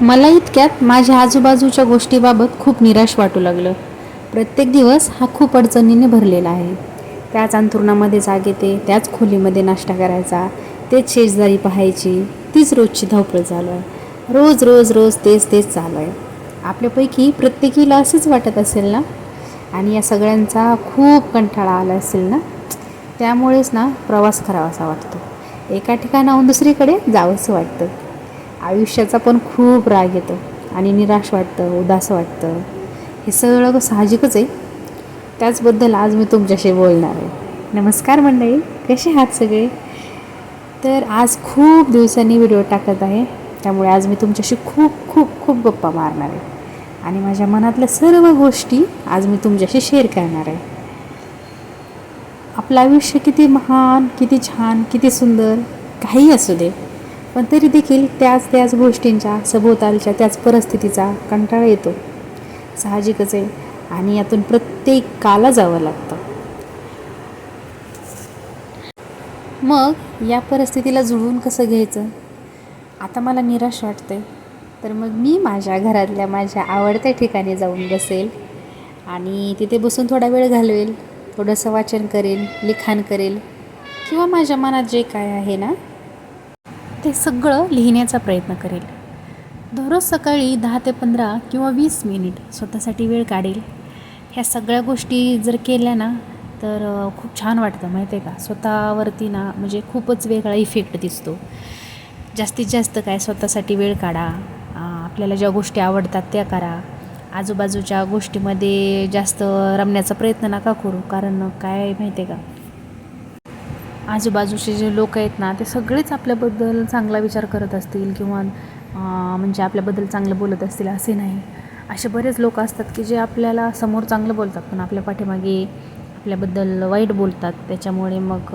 मला इतक्यात माझ्या आजूबाजूच्या गोष्टीबाबत खूप निराश वाटू लागलं. प्रत्येक दिवस हा खूप अडचणीने भरलेला आहे. त्याच अंथरुणामध्ये जाग येते त्याच खोलीमध्ये नाश्ता करायचा तेच शेजदारी पाहायची तीच रोजची धावपळ चालू आहे. रोज रोज रोज तेच तेच चालू आहे. आपल्यापैकी प्रत्येकीला असंच वाटत असेल ना? आणि या सगळ्यांचा खूप कंटाळा आला असेल ना? त्यामुळेच ना प्रवास करावासा वाटतो. एका ठिकाणाहून दुसरीकडे जावंसं वाटतं. आयुष्याचा पण खूप राग येतो आणि निराश वाटतं उदास वाटतं. हे सगळं साहजिकच आहे. त्याचबद्दल आज मी तुमच्याशी बोलणार आहे. नमस्कार मंडळी कसे आहात सगळे? तर आज खूप दिवसांनी व्हिडिओ टाकत आहे. त्यामुळे आज मी तुमच्याशी खूप खूप खूप गप्पा मारणार आहे. आणि माझ्या मनातल्या सर्व गोष्टी आज मी तुमच्याशी शेअर करणार आहे. आपलं आयुष्य किती महान किती छान किती सुंदर काही असू दे. पण तरी देखील त्याच त्याच गोष्टींच्या सभोवतालच्या त्याच परिस्थितीचा कंटाळा येतो. साहजिकच आहे. आणि यातून प्रत्येकाला जावं लागतं. मग या परिस्थितीला जुळवून कसं घ्यायचं? आता मला निराश वाटतंय. तर मग मी माझ्या घरातल्या माझ्या आवडत्या ठिकाणी जाऊन बसेल आणि तिथे बसून थोडा वेळ घालवेल. थोडंसं वाचन करेल लिखाण करेल. किंवा माझ्या मनात जे काय आहे ना ते सगळं लिहिण्याचा प्रयत्न करेल. दररोज सकाळी दहा ते पंधरा किंवा वीस मिनिट स्वतःसाठी वेळ काढेल. ह्या सगळ्या गोष्टी जर केल्या ना तर खूप छान वाटतं माहिती आहे का? स्वतःवरती ना म्हणजे खूपच वेगळा इफेक्ट दिसतो. जास्तीत जास्त काय स्वतःसाठी वेळ काढा. आपल्याला ज्या गोष्टी आवडतात त्या करा. आजूबाजूच्या गोष्टीमध्ये जास्त रमण्याचा प्रयत्न नका करू. कारण काय माहिती आहे का? आजूबाजूचे जे लोक आहेत ना ते सगळेच आपल्याबद्दल चांगला विचार करत असतील किंवा म्हणजे आपल्याबद्दल चांगलं बोलत असतील असे नाही. असे बरेच लोक असतात की जे आपल्याला समोर चांगलं बोलतात पण आपल्या पाठीमागे आपल्याबद्दल वाईट बोलतात. त्याच्यामुळे मग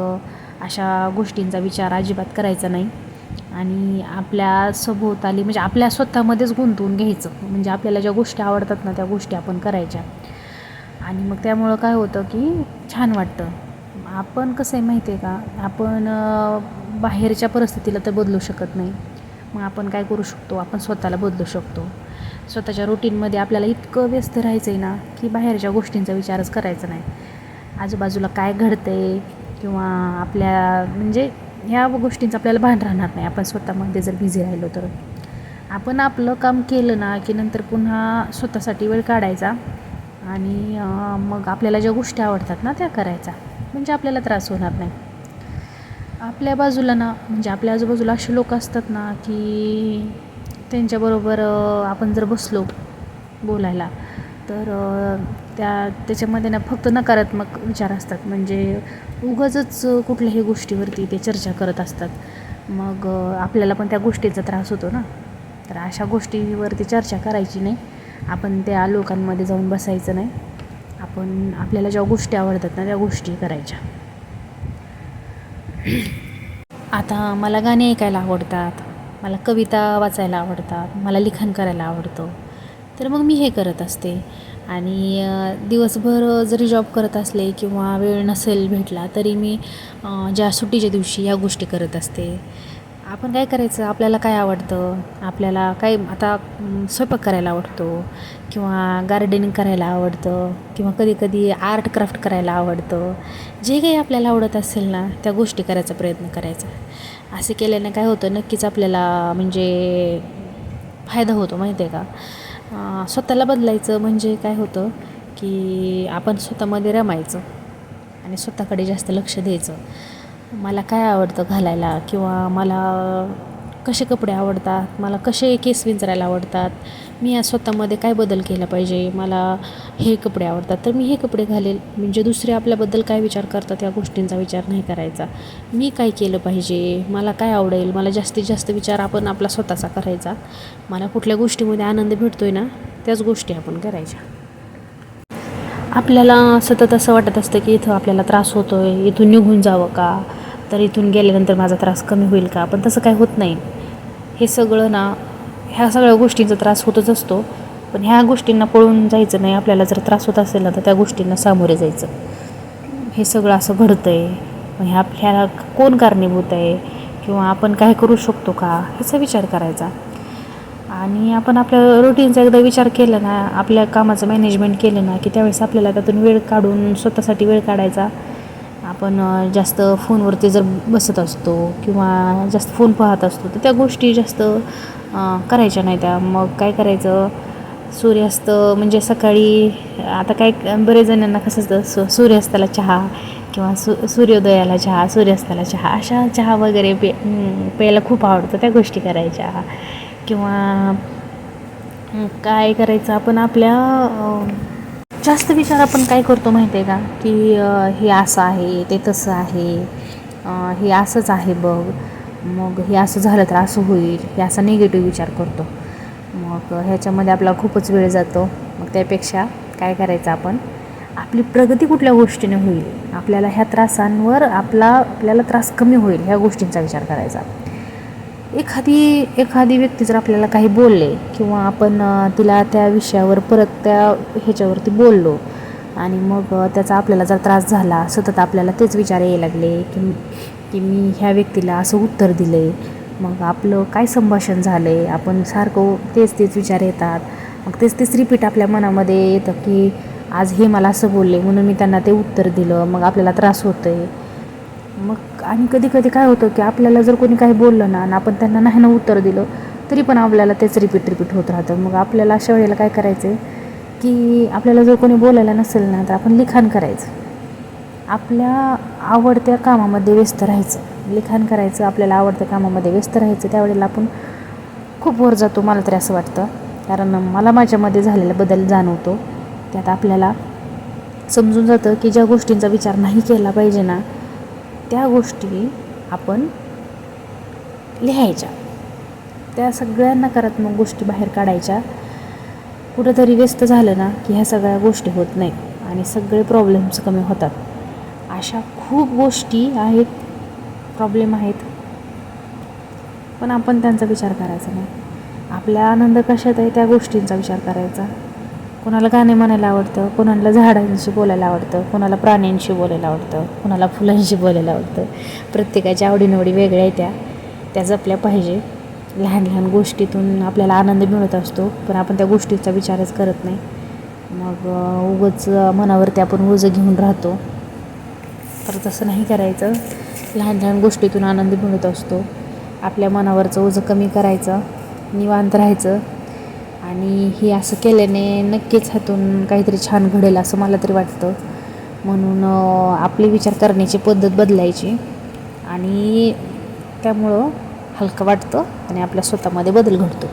अशा गोष्टींचा विचार अजिबात करायचा नाही. आणि आपल्या सभोवताली म्हणजे आपल्या स्वतःमध्येच गुंतवून घ्यायचं. म्हणजे आपल्याला ज्या गोष्टी आवडतात ना त्या गोष्टी आपण करायच्या. आणि मग त्यामुळं काय होतं की छान वाटतं. आपण कसं आहे माहिती आहे का? आपण बाहेरच्या परिस्थितीला तर बदलू शकत नाही. मग आपण काय करू शकतो? आपण स्वतःला बदलू शकतो. स्वतःच्या रुटीनमध्ये आपल्याला इतकं व्यस्त राहायचं आहे ना की बाहेरच्या गोष्टींचा विचारच करायचा नाही. आजूबाजूला काय घडतं आहे किंवा आपल्या म्हणजे ह्या गोष्टींचं आपल्याला भान राहणार नाही. आपण स्वतःमध्ये जर बिझी राहिलो तर. आपण आपलं काम केलं ना की नंतर पुन्हा स्वतःसाठी वेळ काढायचा आणि मग आपल्याला ज्या गोष्टी आवडतात ना त्या करायच्या. म्हणजे आपल्याला त्रास होणार नाही. आपल्या बाजूला ना म्हणजे आपल्या आजूबाजूला असे लोक असतात ना की त्यांच्याबरोबर आपण जर बसलो बोलायला तर त्या त्याच्यामध्ये ना फक्त नकारात्मक विचार असतात. म्हणजे उगाचच कुठल्याही गोष्टीवरती ते चर्चा करत असतात. मग आपल्याला पण त्या गोष्टीचा त्रास होतो ना. तर अशा गोष्टीवरती चर्चा करायची नाही. आपण त्या लोकांमध्ये जाऊन बसायचं नाही. आपण आपल्याला ज्या गोष्टी आवडतात ना त्या गोष्टी करायच्या. आता मला गाणे ऐकायला आवडतात मला कविता वाचायला आवडतात मला लिखाण करायला आवडतं. तर मग मी हे करत असते. आणि दिवसभर जरी जॉब करत असले किंवा वेळ नसेल भेटला तरी मी ज्या सुट्टीच्या दिवशी या गोष्टी करत असते. आपण काय करायचं? आपल्याला काय आवडतं? आपल्याला काय आता स्वयंपाक करायला आवडतो? किंवा गार्डनिंग करायला आवडतं? किंवा कधीकधी आर्ट क्राफ्ट करायला आवडतं? जे काही आपल्याला आवडत असेल ना त्या गोष्टी करायचा प्रयत्न करायचा. असे केल्याने काय होतं नक्कीच आपल्याला म्हणजे फायदा होतो माहिती आहे का स्वतःला बदलायचं म्हणजे काय होतं की आपण स्वतःमध्ये रमायचं. आणि स्वतःकडे जास्त लक्ष द्यायचं. मला काय आवडतं घालायला? किंवा मला कसे कपडे आवडतात? मला कसे केस विंचरायला आवडतात? मी या स्वतःमध्ये काय बदल केला पाहिजे? मला हे कपडे आवडतात. तर मी हे कपडे घालेल. म्हणजे दुसरे आपल्याबद्दल काय विचार करतात या गोष्टींचा विचार नाही करायचा. मी काय केलं पाहिजे? मला काय आवडेल? मला जास्तीत जास्त विचार आपण आपला स्वतःचा करायचा. मला कुठल्या गोष्टीमध्ये आनंद भेटतो आहे ना त्याच गोष्टी आपण करायच्या. आपल्याला सतत असं वाटत असतं की इथं आपल्याला त्रास होतो आहे इथून निघून जावं का? तर इथून गेल्यानंतर माझा त्रास कमी होईल का? पण तसं काय होत नाही. हे सगळं ना ह्या सगळ्या गोष्टींचा त्रास होतच असतो. पण ह्या गोष्टींना पळून जायचं नाही. आपल्याला जर त्रास होत असेल ना तर त्या गोष्टींना सामोरे जायचं. हे सगळं असं घडतं आहे मग ह्या ह्याला कोण कारणीभूत आहे? किंवा आपण काय करू शकतो का? ह्याचा विचार करायचा. आणि आपण आपल्या रुटीनचा एकदा विचार केला ना आपल्या कामाचं मॅनेजमेंट केलं ना की त्यावेळेस आपल्याला त्यातून वेळ काढून स्वतःसाठी वेळ काढायचा. आपण जास्त फोनवरती जर बसत असतो किंवा जास्त फोन पाहत असतो तर त्या गोष्टी जास्त करायच्या नाही त्या. मग काय करायचं? सूर्यास्त म्हणजे सकाळी आता काय बरेच जणांना कसं असतं सु सूर्यास्ताला चहा किंवा सु सूर्योदयाला चहा सूर्यास्ताला चहा अशा चहा वगैरे पे प्यायला खूप आवडतं त्या गोष्टी करायच्या. किंवा काय करायचं आपण आपल्या जास्त विचार आपण काय करतो माहिती आहे का की हे असं आहे ते तसं आहे हे असंच आहे बघ मग हे असं झालं तर असं होईल हे असा निगेटिव्ह विचार करतो. मग ह्याच्यामध्ये आपला खूपच वेळ जातो. मग त्यापेक्षा काय करायचं आपण? आपली प्रगती कुठल्या गोष्टीने होईल? आपल्याला ह्या त्रासांवर आपला आपल्याला त्रास कमी होईल ह्या गोष्टींचा विचार करायचा. एखादी एखादी व्यक्ती जर आपल्याला काही बोलले किंवा आपण तिला त्या विषयावर परत त्या ह्याच्यावरती बोललो आणि मग त्याचा आपल्याला जर त्रास झाला सतत आपल्याला तेच विचार यायला लागले की की मी ह्या व्यक्तीला असं उत्तर दिले मग आपलं काय संभाषण झालं? आहे आपण सारखं तेच तेच विचार येतात. मग तेच तेच रिपीट आपल्या मनामध्ये येतं की आज हे मला असं बोलले म्हणून मी त्यांना ते उत्तर दिलं मग आपल्याला त्रास होतो आहे मग आणि कधी कधी काय होतं की आपल्याला जर कोणी काही बोललं ना आणि आपण त्यांना नाही ना उत्तर दिलं तरी पण आपल्याला तेच रिपीट रिपीट होत राहतं. मग आपल्याला अशा वेळेला काय करायचं आहे की आपल्याला जर कोणी बोलायला नसेल ना तर आपण लिखाण करायचं. आपल्या आवडत्या कामामध्ये व्यस्त राहायचं. लिखाण करायचं आपल्याला आवडत्या कामामध्ये व्यस्त राहायचं. त्यावेळेला आपण खूप वर जातो मला तरी असं वाटतं. कारण मला माझ्यामध्ये झालेला बदल जाणवतो. त्यात आपल्याला समजून जातं की ज्या गोष्टींचा विचार नाही केला पाहिजे ना त्या गोष्टी आपण लिहायच्या. त्या सगळ्या नकारात्मक गोष्टी बाहेर काढायच्या. कुठंतरी व्यस्त झालं ना की ह्या सगळ्या गोष्टी होत नाहीत आणि सगळे प्रॉब्लेम्स कमी होतात. अशा खूप गोष्टी आहेत प्रॉब्लेम आहेत. पण आपण त्यांचा विचार करायचा नाही. आपला आनंद कशात आहे त्या गोष्टींचा विचार करायचा. कोणाला गाणे म्हणायला आवडतं कोणाला झाडांशी बोलायला आवडतं कोणाला प्राण्यांशी बोलायला आवडतं कोणाला फुलांशी बोलायला आवडतं. प्रत्येकाच्या आवडीनिवडी वेगळ्या आहेत त्या. त्या जपल्या पाहिजे. लहान लहान गोष्टीतून आपल्याला आनंद मिळत असतो पण आपण त्या गोष्टीचा विचारच करत नाही. मग अं, उगाच मनावरती आपण ओझं घेऊन राहतो. तर तसं नाही करायचं. लहान लहान गोष्टीतून आनंद मिळत असतो. आपल्या मनावरचं ओझं कमी करायचं. निवांत राहायचं. आणि हे असं केल्याने नक्कीच हातून काहीतरी छान घडेल असं मला तरी वाटतं. म्हणून आपले विचार करण्याची पद्धत बदलायची आणि त्यामुळं हलकं वाटतं आणि आपल्या स्वतःमध्ये बदल घडतो.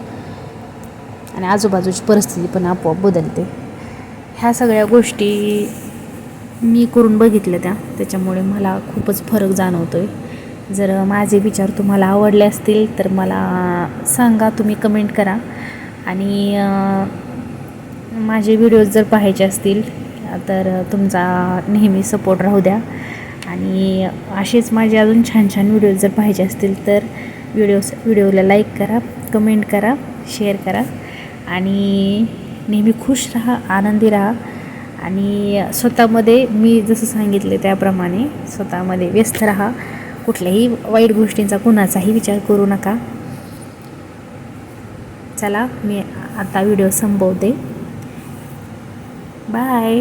आणि आजूबाजूची परिस्थिती पण आपोआप बदलते. ह्या सगळ्या गोष्टी मी करून बघितल्या त्या. त्याच्यामुळे मला खूपच फरक जाणवतो आहे जर माझे विचार तुम्हाला आवडले असतील तर मला सांगा तुम्ही कमेंट करा. आणि माझे व्हिडिओज जर पाहायचे असतील तर तुमचा नेहमी सपोर्ट राहू द्या. आणि असेच माझे अजून छान छान व्हिडिओज जर पाहायचे असतील तर व्हिडिओज व्हिडिओला लाईक करा कमेंट करा शेअर करा. आणि नेहमी खुश राहा आनंदी राहा. आणि स्वतःमध्ये मी जसं सांगितले त्याप्रमाणे स्वतःमध्ये व्यस्त राहा. कुठल्याही वाईट गोष्टींचा कुणाचाही विचार करू नका. चला मी आता व्हिडिओ संपवते. बाय